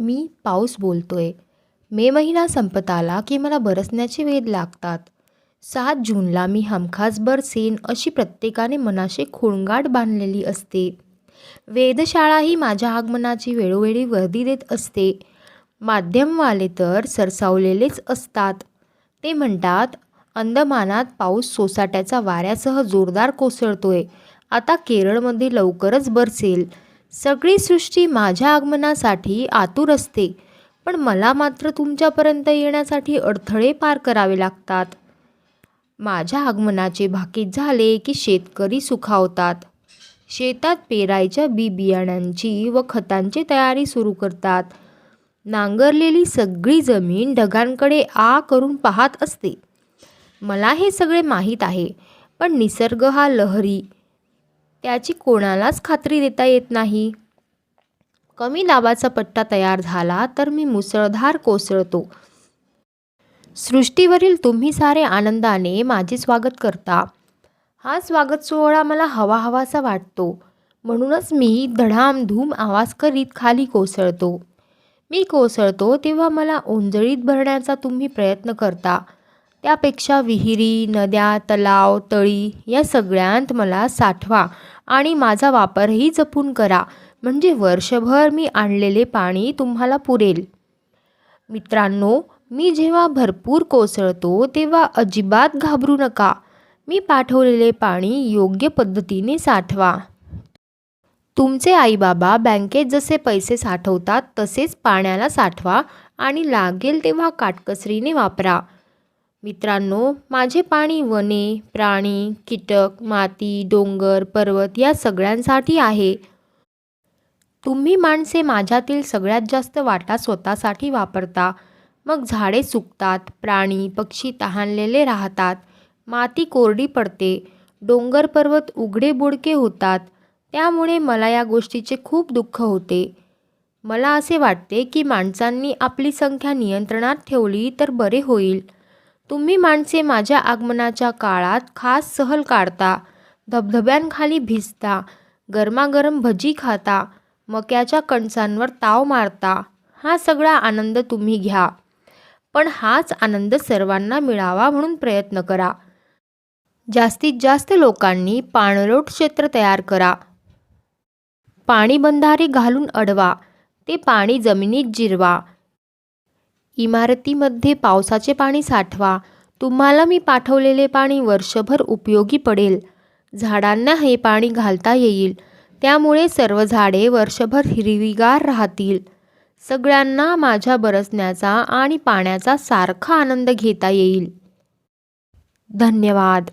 मी पाऊस बोलतोय. मे महिना संपत आला की मला बरसण्याचे वेध लागतात. सात जूनला मी हमखास बरसेन अशी प्रत्येकाने मनाशी खोंगाट बांधलेली असते. वेधशाळा ही माझ्या आगमनाची वेळोवेळी वर्दी देत असते. माध्यमवाले तर सरसावलेलेच असतात. ते म्हणतात अंदमानात पाऊस सोसाट्याचा वाऱ्यासह जोरदार कोसळतोय. आता केरळमध्ये लवकरच बरसेल. सगळी सृष्टी माझ्या आगमनासाठी आतुर असते पण मला मात्र तुमच्यापर्यंत येण्यासाठी अडथळे पार करावे लागतात. माझ्या आगमनाचे भाकीत झाले की शेतकरी सुखावतात. शेतात पेरायच्या बी बियाण्यांची व खतांची तयारी सुरू करतात. नांगरलेली सगळी जमीन ढगांकडे आ करून पाहत असते. मला हे सगळे माहीत आहे पण निसर्ग हा लहरी त्याची कोणालाच खात्री देता येत नाही. कमी दाबाचा पट्टा तयार झाला तर मी मुसळधार कोसळतो. सृष्टीवरील तुम्ही सारे आनंदाने माझे स्वागत करता. हा स्वागत सोहळा मला हवा हवासा वाटतो. म्हणूनच मी धडामधूम आवाज करीत खाली कोसळतो. मी कोसळतो तेव्हा मला ओंजळीत भरण्याचा तुम्ही प्रयत्न करता. त्यापेक्षा विहिरी नद्या तलाव तळी या सगळ्यांत मला साठवा आणि माझा वापरही जपून करा. म्हणजे वर्षभर मी आणलेले पाणी तुम्हाला पुरेल. मित्रांनो मी जेव्हा भरपूर कोसळतो तेव्हा अजिबात घाबरू नका. मी पाठवलेले पाणी योग्य पद्धतीने साठवा. तुमचे आईबाबा बँकेत जसे पैसे साठवतात तसेच पाण्याला साठवा आणि लागेल तेव्हा काटकसरीने वापरा. मित्रांनो माझे पाणी वने प्राणी कीटक माती डोंगर पर्वत या सगळ्यांसाठी आहे. तुम्ही माणसे माझ्यातील सगळ्यात जास्त वाटा स्वतःसाठी वापरता. मग झाडे सुकतात प्राणी पक्षी तहानलेले राहतात. माती कोरडी पडते. डोंगर पर्वत उघडे बुडके होतात. त्यामुळे मला या गोष्टीचे खूप दुःख होते. मला असे वाटते की माणसांनी आपली संख्या नियंत्रणात ठेवली तर बरे होईल. तुम्ही माणसे माझ्या आगमनाच्या काळात खास सहल काढता धबधब्यांखाली भिजता गरमागरम भजी खाता मक्याच्या कणसांवर ताव मारता हा सगळा आनंद तुम्ही घ्या. पण हाच आनंद सर्वांना मिळावा म्हणून प्रयत्न करा. जास्तीत जास्त लोकांनी पाणलोट क्षेत्र तयार करा. पाणी बंधारे घालून अडवा ते पाणी जमिनीत जिरवा. इमारतीमध्ये पावसाचे पाणी साठवा. तुम्हाला मी पाठवलेले पाणी वर्षभर उपयोगी पडेल. झाडांना हे पाणी घालता येईल. त्यामुळे सर्व झाडे वर्षभर हिरवीगार राहतील. सगळ्यांना माझ्या बरसण्याचा आणि पाण्याचा सारखा आनंद घेता येईल. धन्यवाद.